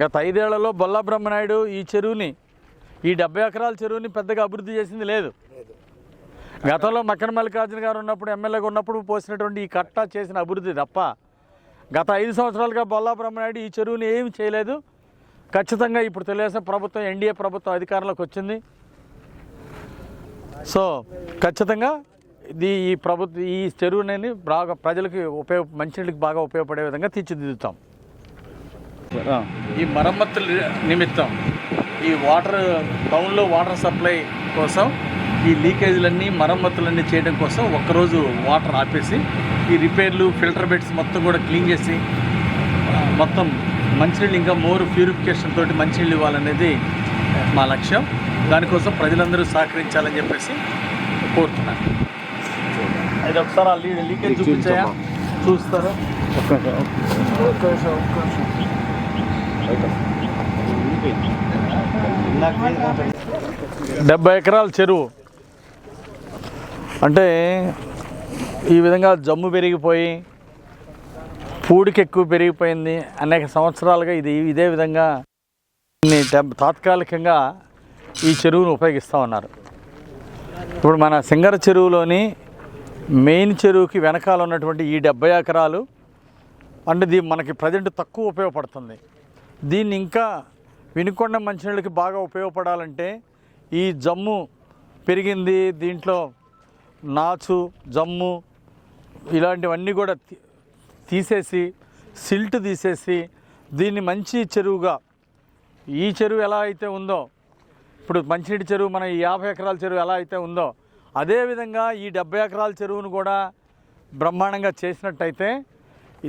గత ఐదేళ్ళలో బొల్లా బ్రహ్మనాయుడు ఈ చెరువుని ఈ డెబ్బై ఎకరాల చెరువుని పెద్దగా అభివృద్ధి చేసింది లేదు. గతంలో మక్కన మల్లికార్జున గారు ఉన్నప్పుడు ఎమ్మెల్యేగా ఉన్నప్పుడు పోసినటువంటి ఈ కట్ట చేసిన అభివృద్ధి తప్ప గత ఐదు సంవత్సరాలుగా బొల్లా బ్రహ్మనాయుడు ఈ చెరువుని ఏమి చేయలేదు. ఖచ్చితంగా ఇప్పుడు తెలుగుదేశం ప్రభుత్వం ఎన్డీఏ ప్రభుత్వం అధికారంలోకి వచ్చింది. సో ఖచ్చితంగా ఇది ఈ ప్రభుత్వ ఈ చెరువుని బాగా ప్రజలకి ఉపయోగ మంచినీళ్ళకి బాగా ఉపయోగపడే విధంగా తీర్చిదిద్దుతాం. ఈ మరమ్మతుల నిమిత్తం ఈ వాటర్ టౌన్లో వాటర్ సప్లై కోసం ఈ లీకేజీలన్నీ మరమ్మతులన్నీ చేయడం కోసం ఒక్కరోజు వాటర్ ఆపేసి ఈ రిపేర్లు ఫిల్టర్ బెడ్స్ మొత్తం కూడా క్లీన్ చేసి మొత్తం మంచినీళ్ళు ఇంకా మోర్ ప్యూరిఫికేషన్ తోటి మంచినీళ్ళు ఇవ్వాలనేది మా లక్ష్యం. దానికోసం ప్రజలందరూ సహకరించాలని చెప్పేసి కోరుతున్నాను. అది ఒకసారి లీకేజ్ చూపించాయా? చూస్తారా? ఒక్క నిమిషం ఒక్క నిమిషం. డెబ్బై ఎకరాల చెరువు. అంటే ఈ విధంగా జమ్ము పెరిగిపోయి పూడికి ఎక్కువ పెరిగిపోయింది అనేక సంవత్సరాలుగా ఇది ఇదే విధంగా తాత్కాలికంగా ఈ చెరువును ఉపయోగిస్తూ ఉన్నారు. ఇప్పుడు మన సింగర చెరువులోని మెయిన్ చెరువుకి వెనకాల ఉన్నటువంటి ఈ డెబ్బై ఎకరాలు అంటే దీ మనకి ప్రజెంట్ తక్కువ ఉపయోగపడుతుంది. దీన్ని ఇంకా వినుకొండ మంచినీళ్ళకి బాగా ఉపయోగపడాలంటే ఈ జమ్ము పెరిగింది దీంట్లో నాచు జమ్ము ఇలాంటివన్నీ కూడా తీసేసి సిల్ట్ తీసేసి దీన్ని మంచి చెరువుగా ఈ చెరువు ఎలా అయితే ఉందో ఇప్పుడు మంచినీటి చెరువు మన ఈ యాభై ఎకరాల చెరువు ఎలా అయితే ఉందో అదేవిధంగా ఈ డెబ్బై ఎకరాల చెరువును కూడా బ్రహ్మాండంగా చేసినట్టయితే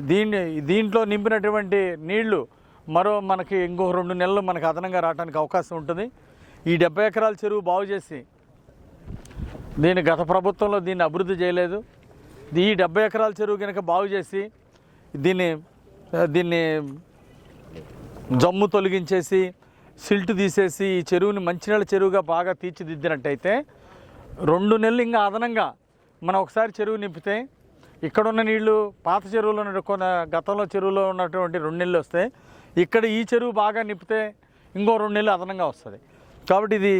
దీన్ని దీంట్లో నింపినటువంటి నీళ్ళు మరో మనకి ఇంకో రెండు నెలలు మనకు అదనంగా రావడానికి అవకాశం ఉంటుంది. ఈ డెబ్బై ఎకరాల చెరువు బాగు చేసి దీన్ని గత ప్రభుత్వంలో దీన్ని అభివృద్ధి చేయలేదు. ఈ డెబ్బై ఎకరాల చెరువు కనుక బాగు చేసి దీన్ని దీన్ని జమ్ము తొలగించేసి సిల్ట్ తీసేసి ఈ చెరువుని మంచినీళ్ళ చెరువుగా బాగా తీర్చిదిద్దినట్టయితే రెండు నెలలు ఇంకా అదనంగా మనం ఒకసారి చెరువు నింపితే ఇక్కడున్న నీళ్ళు పాత చెరువులో ఉన్న గతంలో చెరువులో ఉన్నటువంటి రెండు నెలలు వస్తాయి ఇక్కడ ఈ చెరువు బాగా నింపితే ఇంకో రెండు నెలలు అదనంగా వస్తుంది. కాబట్టి ఇది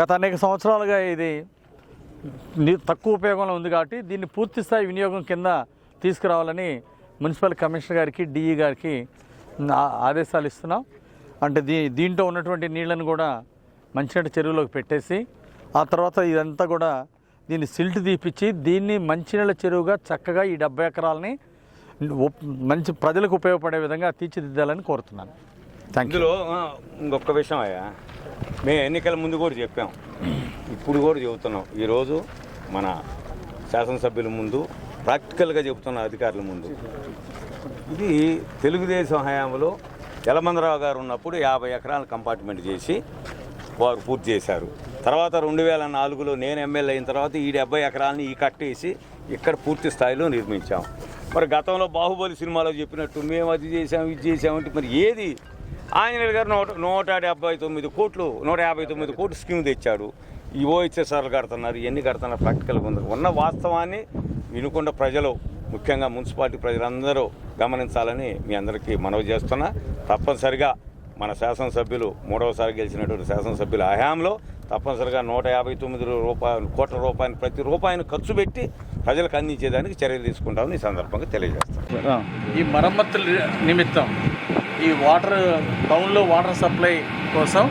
గత అనేక సంవత్సరాలుగా ఇది తక్కువ ఉపయోగంలో ఉంది కాబట్టి దీన్ని పూర్తి స్థాయి వినియోగం కింద తీసుకురావాలని మున్సిపల్ కమిషనర్ గారికి డిఈ గారికి ఆదేశాలు ఇస్తున్నాం. అంటే దీ దీంట్లో ఉన్నటువంటి నీళ్ళను కూడా మంచినీటి చెరువులోకి పెట్టేసి ఆ తర్వాత ఇదంతా కూడా దీన్ని సిల్ట్ తీపిచ్చి దీన్ని మంచినీళ్ళ చెరువుగా చక్కగా ఈ డెబ్బై ఎకరాలని మంచి ప్రజలకు ఉపయోగపడే విధంగా తీర్చిదిద్దాలని కోరుతున్నాను. ఇందులో ఇంకొక విషయం అయ్యా. మేము ఎన్నికల ముందు కూడా చెప్పాం. ఇప్పుడు కూడా చెబుతున్నాం. ఈరోజు మన శాసనసభ్యుల ముందు ప్రాక్టికల్గా చెబుతున్న అధికారుల ముందు. ఇది తెలుగుదేశం హయాంలో యలమందరావు గారు ఉన్నప్పుడు యాభై ఎకరాల కంపార్ట్మెంట్ చేసి వారు పూర్తి చేశారు. తర్వాత రెండు వేల నాలుగులో నేను ఎమ్మెల్యే అయిన తర్వాత ఈ డెబ్బై ఎకరాలని ఈ కట్టేసి ఇక్కడ పూర్తి స్థాయిలో నిర్మించాం. మరి గతంలో బాహుబలి సినిమాలో చెప్పినట్టు మేము అది చేసాం ఇది చేసామంటే మరి ఏది? ఆంజనేయులు గారు నూట నూట డెబ్బై తొమ్మిది కోట్లు నూట యాభై తొమ్మిది కోట్లు స్కీమ్ తెచ్చాడు. ఈ ఇచ్చేసార్లు కడుతున్నారు ఇవన్నీ కడుతున్నారు ప్రాక్టికల్గా ఉంది. ఉన్న వాస్తవాన్ని వినుకొండ ప్రజలు ముఖ్యంగా మున్సిపాలిటీ ప్రజలందరూ గమనించాలని మీ అందరికీ మనవి చేస్తున్నా. తప్పనిసరిగా మన శాసనసభ్యులు మూడవసారి గెలిచినటువంటి శాసనసభ్యుల హయాంలో తప్పనిసరిగా నూట యాభై తొమ్మిది రూపాయలు కోట్ల రూపాయలు ప్రతి రూపాయిని ఖర్చు పెట్టి ప్రజలకు అందించేదానికి చర్యలు తీసుకుంటామని ఈ సందర్భంగా తెలియజేస్తాను ఈ మరమ్మతుల నిమిత్తం ఈ వాటర్ టౌన్లో వాటర్ సప్లై కోసం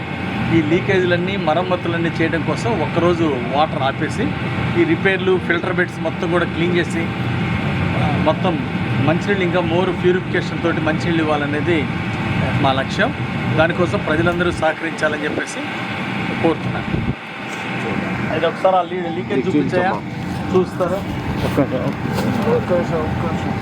ఈ లీకేజీలన్నీ మరమ్మతులన్నీ చేయడం కోసం ఒక్కరోజు వాటర్ ఆపేసి ఈ రిపేర్లు ఫిల్టర్ బెడ్స్ మొత్తం కూడా క్లీన్ చేసి మొత్తం మంచినీళ్ళు ఇంకా మోర్ ప్యూరిఫికేషన్ తోటి మంచినీళ్ళు ఇవ్వాలనేది మా లక్ష్యం. దానికోసం ప్రజలందరూ సహకరించాలని చెప్పేసి కోరుతున్నాను. అది ఒకసారి ఆ లీకేజ్ చూపించాయా? చూస్తారా? ఒక్క నిమిషం ఒక్క నిమిషం ఒక్క నిమిషం.